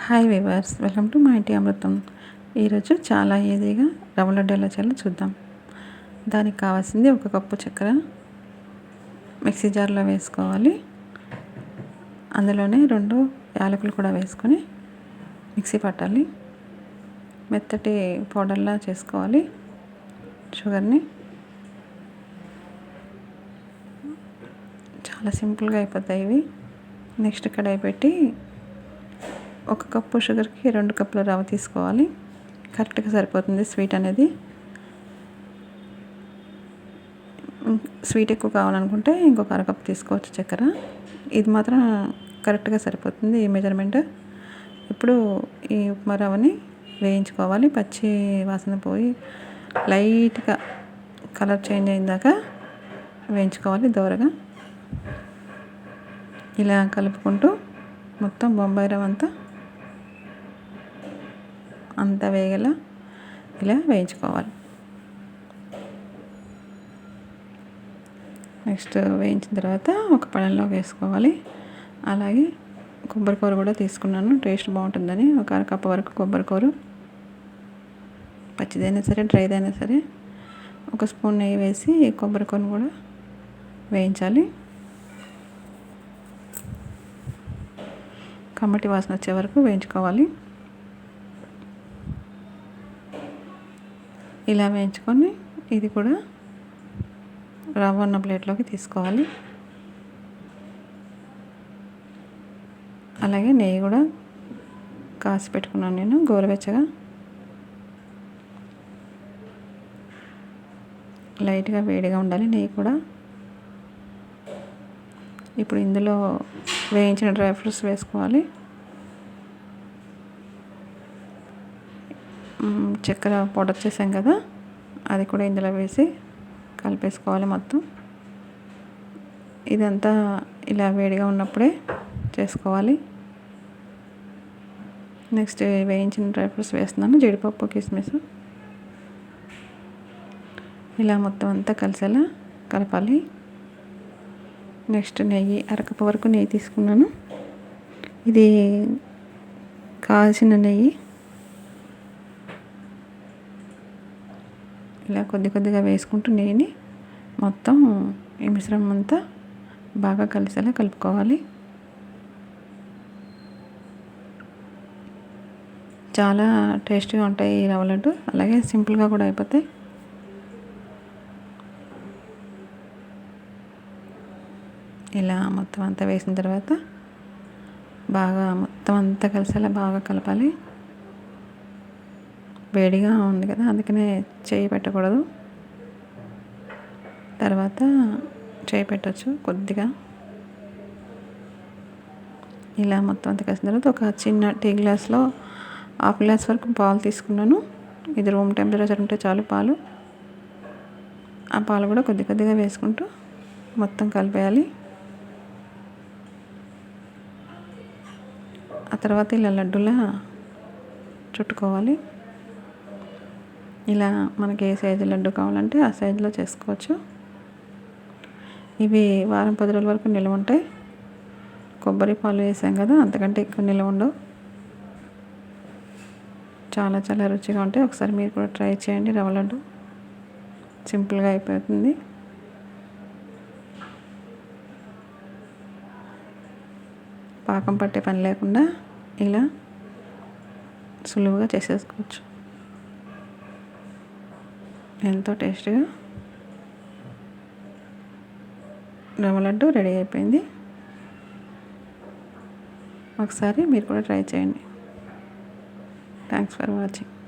Hi viewers welcome to మా ఇంటి అమృతం. ఈరోజు చాలా ఈజీగా రవ్వ లడ్డు ఎలా చేయాలో చూద్దాం. దానికి కావాల్సింది ఒక కప్పు చక్కెర మిక్సీ జార్లో వేసుకోవాలి. అందులోనే రెండు యాలకులు కూడా వేసుకొని మిక్సీ పట్టాలి. మెత్తటి పౌడర్లా చేసుకోవాలి. షుగర్ని చాలా సింపుల్గా అయిపోతాయి ఇవి. నెక్స్ట్ కడాయి పెట్టి ఒక కప్పు షుగర్కి రెండు కప్పుల రవ్వ తీసుకోవాలి. కరెక్ట్గా సరిపోతుంది స్వీట్ అనేది. స్వీట్ ఎక్కువ కావాలనుకుంటే ఇంకొక అరకప్పు తీసుకోవచ్చు చక్కెర. ఇది మాత్రం కరెక్ట్గా సరిపోతుంది ఈ మెజర్మెంట్. ఇప్పుడు ఈ ఉప్మా రవ్వని వేయించుకోవాలి. పచ్చి వాసన పోయి లైట్గా కలర్ చేంజ్ అయిందాక వేయించుకోవాలి దోరగా. ఇలా కలుపుకుంటూ మొత్తం బొంబాయి రవ్వ అంతా అంతా వేగేలా ఇలా వేయించుకోవాలి. నెక్స్ట్ వేయించిన తర్వాత ఒక పళ్ళలోకి వేసుకోవాలి. అలాగే కొబ్బరికూర కూడా తీసుకున్నాను. టేస్ట్ బాగుంటుందని ఒక అరకప్పు వరకు కొబ్బరికూర పచ్చిదైనా సరే డ్రైదైనా సరే ఒక స్పూన్ నెయ్యి వేసి కొబ్బరికూరను కూడా వేయించాలి. కమ్మటి వాసన వచ్చే వరకు వేయించుకోవాలి. ఇలా వేయించుకొని ఇది కూడా రవ్వ ఉన్న ప్లేట్లోకి తీసుకోవాలి. అలాగే నెయ్యి కూడా కాసి పెట్టుకున్నాను నేను గోరువెచ్చగా. లైట్గా వేడిగా ఉండాలి నెయ్యి కూడా. ఇప్పుడు ఇందులో వేయించిన డ్రై ఫ్రూట్స్ వేసుకోవాలి. చక్కెర పౌడర్ చేసాం కదా అది కూడా ఇందులో వేసి కలిపేసుకోవాలి మొత్తం. ఇదంతా ఇలా వేడిగా ఉన్నప్పుడే చేసుకోవాలి. నెక్స్ట్ వేయించిన డ్రై ఫ్రూట్స్ వేస్తున్నాను జీడిపప్పు కిస్మిస్. ఇలా మొత్తం అంతా కలిసేలా కలపాలి. నెక్స్ట్ నెయ్యి అరకప్పు వరకు నెయ్యి తీసుకున్నాను. ఇది కాల్చిన నెయ్యి. ఇలా కొద్ది కొద్దిగా వేసుకుంటూ నెయ్యిని మొత్తం ఈ మిశ్రమం అంతా బాగా కలిసేలా కలుపుకోవాలి. చాలా టేస్టీగా ఉంటాయి ఈ రవ్వ లడ్డు. అలాగే సింపుల్గా కూడా అయిపోతాయి. ఇలా మొత్తం అంతా వేసిన తర్వాత బాగా మొత్తం అంతా కలిసేలా బాగా కలపాలి. వేడిగా ఉంది కదా అందుకనే చేయి పెట్టకూడదు. తర్వాత చేయి పెట్టచ్చు కొద్దిగా. ఇలా మొత్తం అంతా కలిసిన తర్వాత ఒక చిన్న టీ గ్లాస్లో హాఫ్ గ్లాస్ వరకు పాలు తీసుకున్నాను. ఇది రూమ్ టెంపరేచర్ ఉంటే చాలు పాలు. ఆ పాలు కూడా కొద్ది కొద్దిగా వేసుకుంటూ మొత్తం కలిపేయాలి. ఆ తర్వాత ఇలా లడ్డూలా చుట్టుకోవాలి. ఇలా మనకి ఏ సైజు లడ్డు కావాలంటే ఆ సైజులో చేసుకోవచ్చు. ఇవి వారం పది రోజుల వరకు నిల్వ ఉంటాయి. కొబ్బరి పాలు వేసాం కదా అంతకంటే ఎక్కువ నిల్వ ఉండవు. చాలా చాలా రుచిగా ఉంటాయి. ఒకసారి మీరు కూడా ట్రై చేయండి రవ్వ లడ్డు. సింపుల్గా అయిపోతుంది. పాకం పట్టే పని లేకుండా ఇలా సులువుగా చేసేసుకోవచ్చు. ఎంతో టేస్టీగా రవ్వ లడ్డు రెడీ అయిపోయింది. ఒకసారి మీరు కూడా ట్రై చేయండి. Thanks for watching.